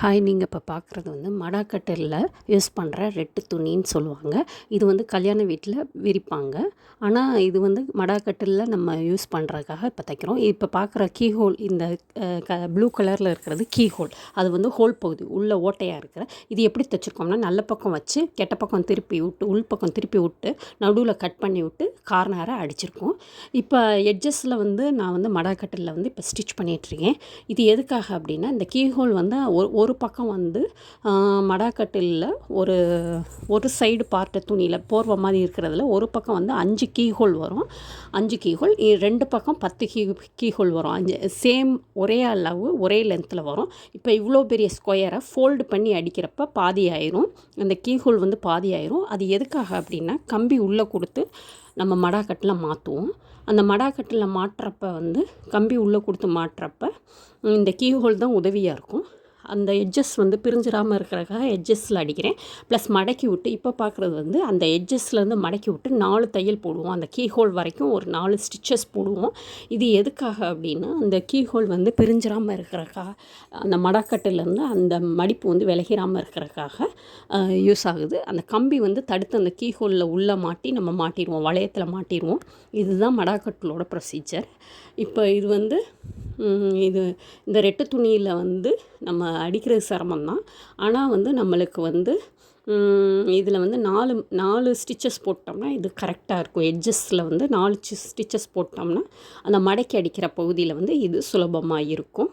Hi நீங்கள் இப்போ பார்க்குறது வந்து மடாக்கட்டிலில் யூஸ் பண்ணுற ரெட்டு துணின்னு சொல்லுவாங்க. இது வந்து கல்யாண வீட்டில் விரிப்பாங்க. ஆனால் இது வந்து மடாக்கட்டிலில் நம்ம யூஸ் பண்ணுறதுக்காக இப்போ தைக்கிறோம். இப்போ பார்க்குற கீ ஹோல் இந்த க ப்ளூ கலரில் இருக்கிறது கீ ஹோல் அது வந்து ஹோல் பகுதி உள்ள ஓட்டையாக இருக்கிற. இது எப்படி தைச்சிருக்கோம்னா நல்ல பக்கம் வச்சு கெட்ட பக்கம் திருப்பி விட்டு உள் பக்கம் திருப்பி விட்டு நடுவில் கட் பண்ணி விட்டு கார்னராக அடிச்சிருக்கோம். இப்போ எட்ஜஸில் வந்து நான் வந்து மடாக்கட்டிலில் வந்து இப்போ ஸ்டிச் பண்ணிகிட்ருக்கேன் இது எதுக்காக அப்படின்னா இந்த கீ ஹோல் வந்து ஒரு ஒரு பக்கம் வந்து மடாக்கட்டிலில் ஒரு ஒரு சைடு பார்ட்டு துணியில் போர்வை மாதிரி இருக்கிறதுல ஒரு பக்கம் வந்து அஞ்சு கீ ஹோல் வரும். அஞ்சு கீஹோல் ரெண்டு பக்கம் பத்து கீ கீ ஹோல் வரும். அஞ்சு சேம் ஒரே அளவு ஒரே லென்த்தில் வரும். இப்போ இவ்வளோ பெரிய ஸ்கொயரை ஃபோல்டு பண்ணி அடிக்கிறப்ப பாதி ஆயிரும். அந்த கீஹோல் வந்து பாதி ஆயிரும். அது எதுக்காக அப்படின்னா கம்பி உள்ளே கொடுத்து நம்ம மடாக்கட்டில் மாற்றுவோம் அந்த மடாக்கட்டில் மாட்டுறப்ப வந்து கம்பி உள்ளே கொடுத்து மாட்டுறப்ப இந்த கீஹோல் தான் உதவியாக இருக்கும். அந்த எட்ஜஸ் வந்து பிரிஞ்சிடாமல் இருக்கிறக்காக எட்ஜஸில் அடிக்கிறேன். ப்ளஸ் மடக்கி விட்டு இப்போ பார்க்குறது வந்து அந்த எட்ஜஸ்லேருந்து மடக்கி விட்டு நாலு தையல் போடுவோம். அந்த கீ ஹோல் வரைக்கும் ஒரு நாலு ஸ்டிச்சஸ் போடுவோம். இது எதுக்காக அப்படின்னா அந்த கீ ஹோல் வந்து பிரிஞ்சிடாமல் இருக்கிறக்காக அந்த மடக்கட்டிலேருந்து அந்த மடிப்பு வந்து விலகிராமல் இருக்கிறக்காக யூஸ் ஆகுது. அந்த கம்பி வந்து தடுத்து அந்த கீ ஹோலில் உள்ளே மாட்டி நம்ம மாட்டிடுவோம். வளையத்தில் மாட்டிடுவோம். இதுதான் மடாக்கட்டிலோட ப்ரொசீஜர் இப்போ இது வந்து இது இந்த ரெட்டு துணியில் வந்து நம்ம அடிக்கிறது சிரமந்தான் ஆனால் வந்து நம்மளுக்கு வந்து இதில் வந்து நாலு நாலு ஸ்டிச்சஸ் போட்டோம்னா இது கரெக்டாக இருக்கும். எட்ஜஸில் வந்து நாலு ஸ்டிச்சஸ் போட்டோம்னா அந்த மடக்கி அடிக்கிற பகுதியில் வந்து இது சுலபமாக இருக்கும்